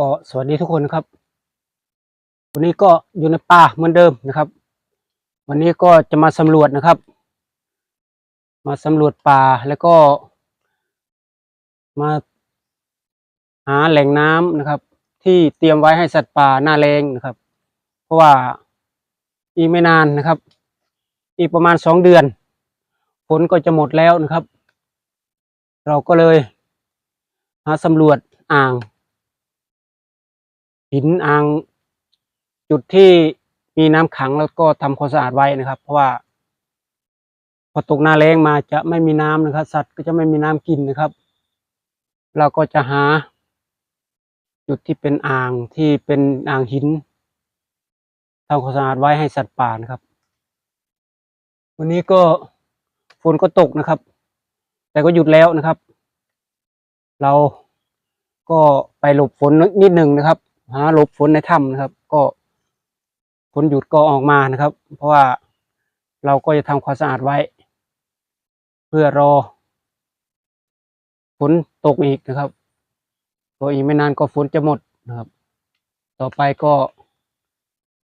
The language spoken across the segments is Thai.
ก็สวัสดีทุกคนครับ วันนี้ก็อยู่ในป่าเหมือนเดิมนะครับ วันนี้ก็จะมาสำรวจนะครับ มาสำรวจป่าแล้วก็ มาหาแหล่งน้ำนะครับ ที่เตรียมไว้ให้สัตว์ป่าหน้าแรงนะครับ เพราะว่าอีกไม่นานนะครับ อีกประมาณสองเดือนฝนก็จะหมดแล้วนะครับ เราก็เลยหาสำรวจอ่าง หินอ่างจุดที่มีน้ำขังแล้วก็ทำความสะอาดไว้นะครับ เพราะว่า พอตกหน้าแล้งมาจะไม่มีน้ำนะครับ สัตว์ก็จะไม่มีน้ำกินนะครับ เราก็จะหา จุดที่เป็นอ่างที่เป็นอ่างหินทำความสะอาดไว้ให้สัตว์ป่านะครับ วันนี้ก็ฝนก็ตกนะครับ แต่ก็หยุดแล้วนะครับ เราก็ไปหลบฝนนิดหนึ่งนะครับ หาหลบฝนในถ้ำนะครับ ก็ฝนหยุดก็ออกมานะครับ เพราะว่าเราก็จะทำความสะอาดไว้ เพื่อรอฝนตกอีกนะครับก็อีกไม่นานก็ฝนจะหมดนะครับ ต่อไปก็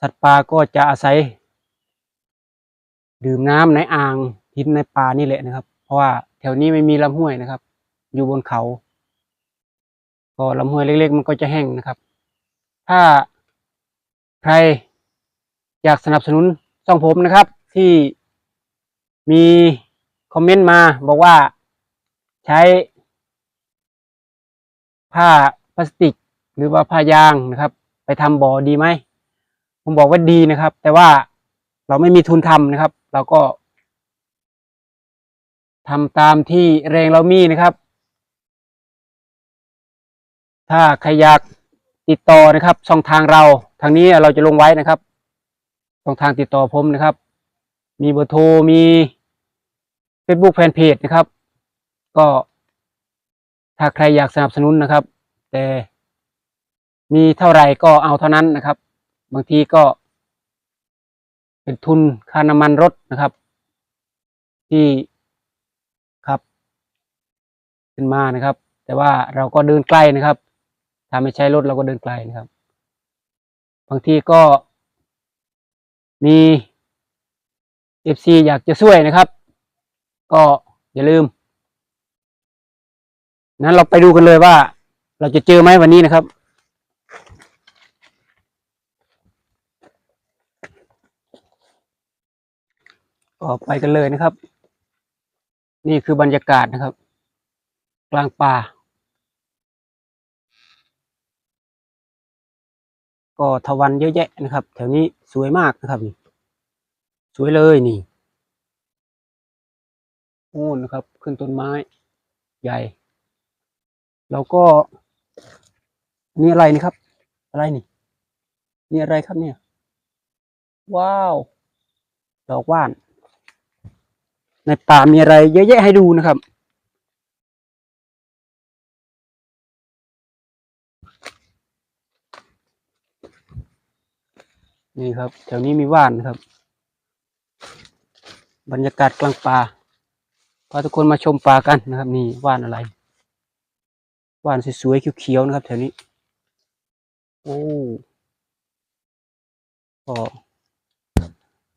สัตว์ป่าก็จะอาศัย ดื่มน้ำในอ่างหินในป่านี่แหละนะครับ เพราะว่าแถวนี้ไม่มีลำห้วยนะครับ อยู่บนเขา ก็ลำห้วยเล็ก ๆ มันก็จะแห้งนะครับ ถ้าใครอยากสนับสนุนช่องผมนะครับ ที่มีคอมเมนต์มาบอกว่าใช้ ผ้าพลาสติก หรือว่าผ้ายางนะครับ ไปทำบ่อดีไหม ผมบอกว่าดีนะครับ แต่ว่าเราไม่มีทุนทำนะครับ เราก็ทำตามที่แรงเรามีนะครับ ถ้าใครอยาก ติดต่อนะครับ ช่องทางเราทางนี้เราจะลงไว้นะครับช่องทางติดต่อผมนะครับ มีเบอร์โทรมี Facebook แฟนเพจนะครับ ก็ถ้าใครอยากสนับสนุนนะครับ แต่มีเท่าไหร่ก็เอาเท่านั้นนะครับ บางทีก็ เป็นทุนค่าน้ำมันรถนะครับ ที่ครับ ขึ้นมานะครับ แต่ว่าเราก็เดินใกล้นะครับาไม่ใช้รถเราก็เดินไกลนะครับ บางทีก็มีเอฟซีอยากจะช่วยนะครับ ก็อย่าลืม นั้นเราไปดูกันเลยว่า เราจะเจอไหมวันนี้นะครับก็ไปกันเลยนะครับ นี่คือบรรยากาศนะครับ กลางป่า ก็ทวันเยอะแยะนะครับ แถวนี้สวยมากนะครับนี่สวยเลยนี่โอ้นะครับ ขึ้นต้นไม้ใหญ่แล้วก็นี่อะไรนี่ครับ อะไรนี่นี่อะไรครับเนี่ย ว้าวดอกว่าน ในป่ามีอะไรเยอะแยะให้ดูนะครับ นี่ครับ แถวนี้มีว่านครับ บรรยากาศกลางป่าพาทุกคนมาชมป่ากันนะครับ นี่ว่านอะไร ว่านสวยๆเขียวๆนะครับ แถวนี้ โอ้ก็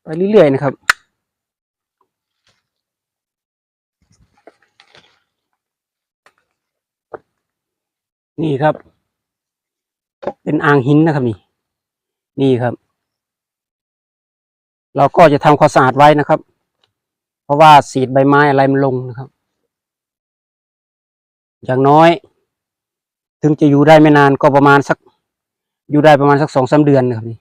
ไปเรื่อยๆนะครับนี่ครับ เป็นอ่างหินนะครับนี่ นี่ครับ เราก็จะทำความสะอาดไว้นะครับ เพราะว่าสีดใบไม้อะไรมันลงนะครับ อย่างน้อย ถึงจะอยู่ได้ไม่นานก็ประมาณสัก อยู่ได้ประมาณสักสองสามเดือนนะครับนี่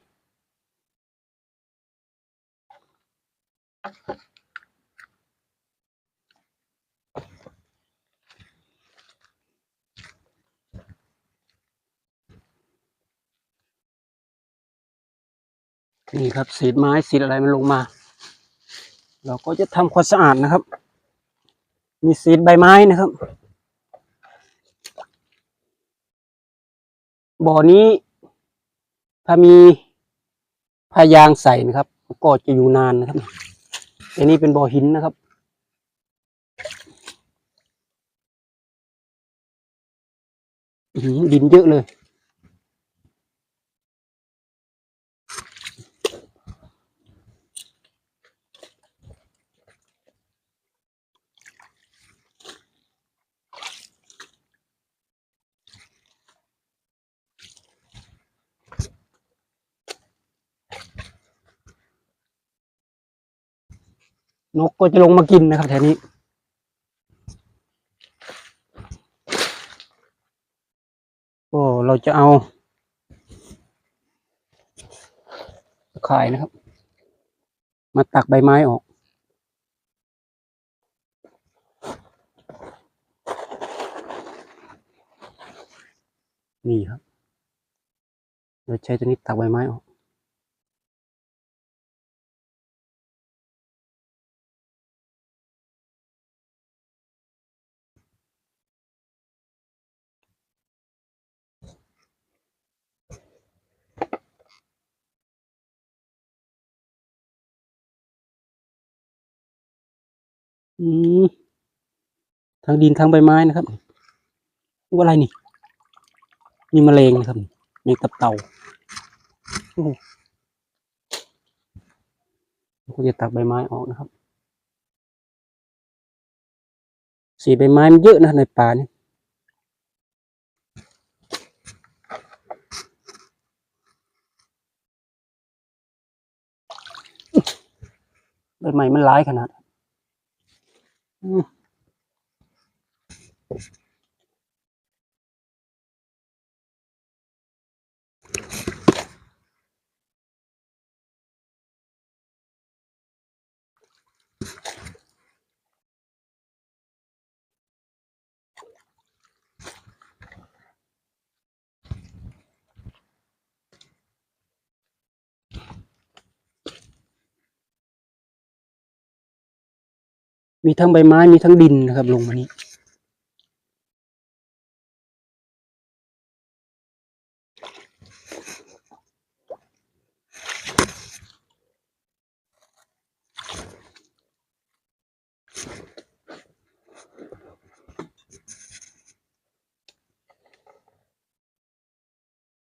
นี่ครับเศษไม้เศษอะไรมันลงมา เราก็จะทำความสะอาดนะครับ มีเศษใบไม้นะครับ บ่อนี้ถ้ามีพายางใส่นะครับ ก็จะอยู่นานนะครับอันนี้เป็นบ่อหินนะครับดินเยอะเลย นกก็จะลงมากินนะครับแถวนี้โอ้เราจะเอาขายนะครับ มาตักใบไม้ออกนี่ครับ เราใช้ตัวนี้ตักใบไม้ออก อืมทั้งดินทั้งใบไม้นะครับว่าอะไรนี่ มีแมลงนะครับมีตับเต่าโอ้ก็จะตักใบไม้ออกนะครับสีใบไม้มันเยอะนะในป่านี่ใบไม้มันหลายขนาด อื มีทั้งใบไม้มีทั้งดินนะครับ ลงมานี้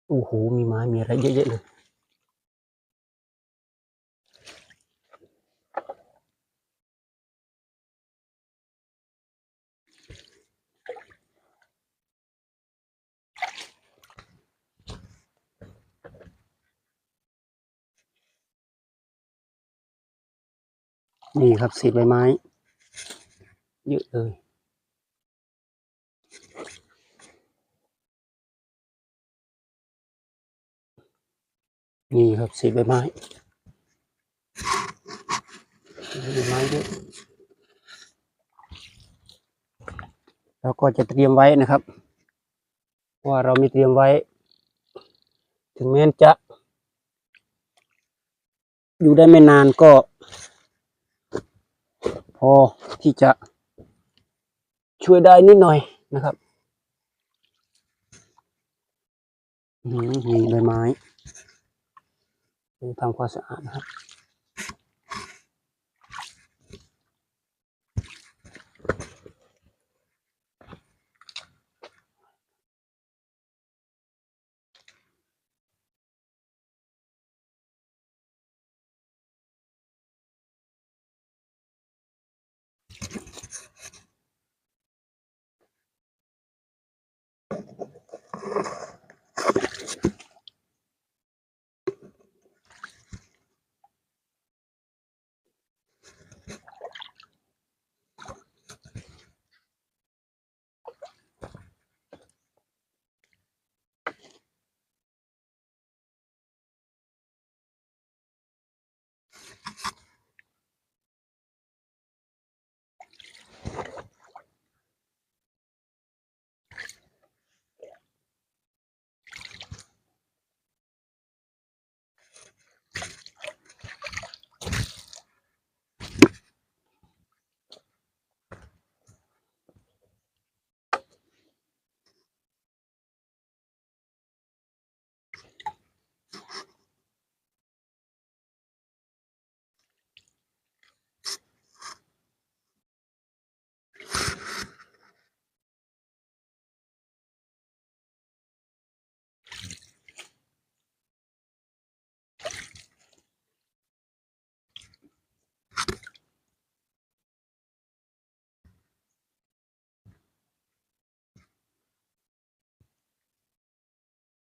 โอ้โห มีไม้มีอะไรเยอะๆเลย นี่ครับเศษใบไม้ เยอะเลยนี่ครับเศษใบไม้ใบไม้เยอะแล้วก็จะเตรียมไว้นะครับ ว่าเรามีเตรียมไว้ ถึงแม้นจะ อยู่ได้ไม่นานก็ พอที่จะช่วยได้นิดหน่อยนะครับนี่ใบไม้ทำความสะอาดนะครับ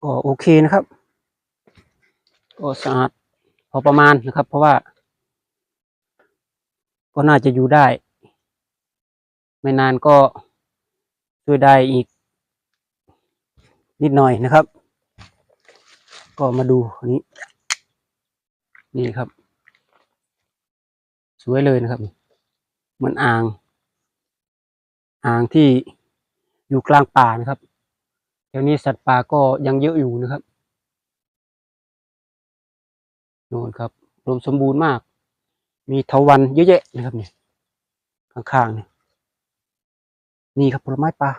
ก็โอเคนะครับ ก็สะอาดพอประมาณนะครับ เพราะว่า ก็น่าจะอยู่ได้ ไม่นานก็ช่วยได้อีก นิดหน่อยนะครับ ก็มาดูอันนี้ นี่ครับ สวยเลยนะครับมือนอ่าง อ่างที่อยู่กลางป่านะครับ แถวนี้สัตว์ป่าก็ยังเยอะอยู่นะครับโน่นครับรวมสมบูรณ์มาก มีเถาวันเยอะแยะนะครับเนี่ยข้างๆเนี่ยนี่ครับผลไม้ป่า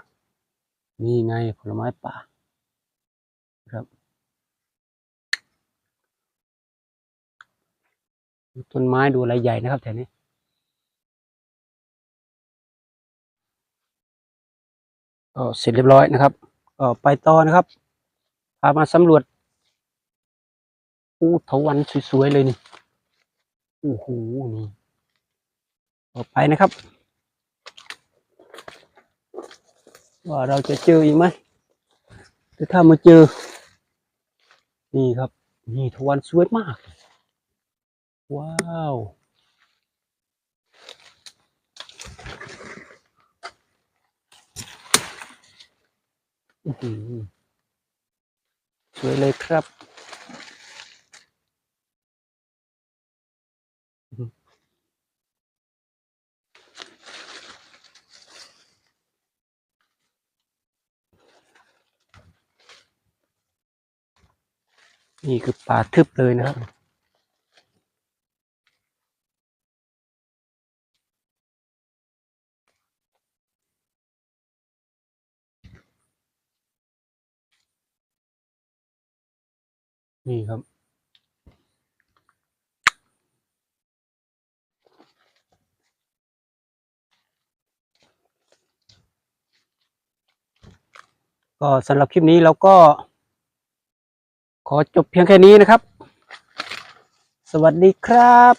นี่ไงผลไม้ป่าครับต้นไม้ดูอะไรใหญ่นะครับแถวนี้ก็เสร็จเรียบร้อยนะครับ ก็ไปต่อนะครับ พามาสำรวจอู้เถาวันสวยๆเลยนี่โอ้โหนี่ต่อไปนะครับ ว่าเราจะเจออีกไหมแต่ถ้ามาเจอ นี่ครับ นี่เถาวันสวยมาก ว้าว อื้อหือ สวยเลยครับนี่คือป่าทึบเลยนะครับ นี่ครับ ก็สำหรับคลิปนี้เราก็ ขอจบเพียงแค่นี้นะครับ สวัสดีครับ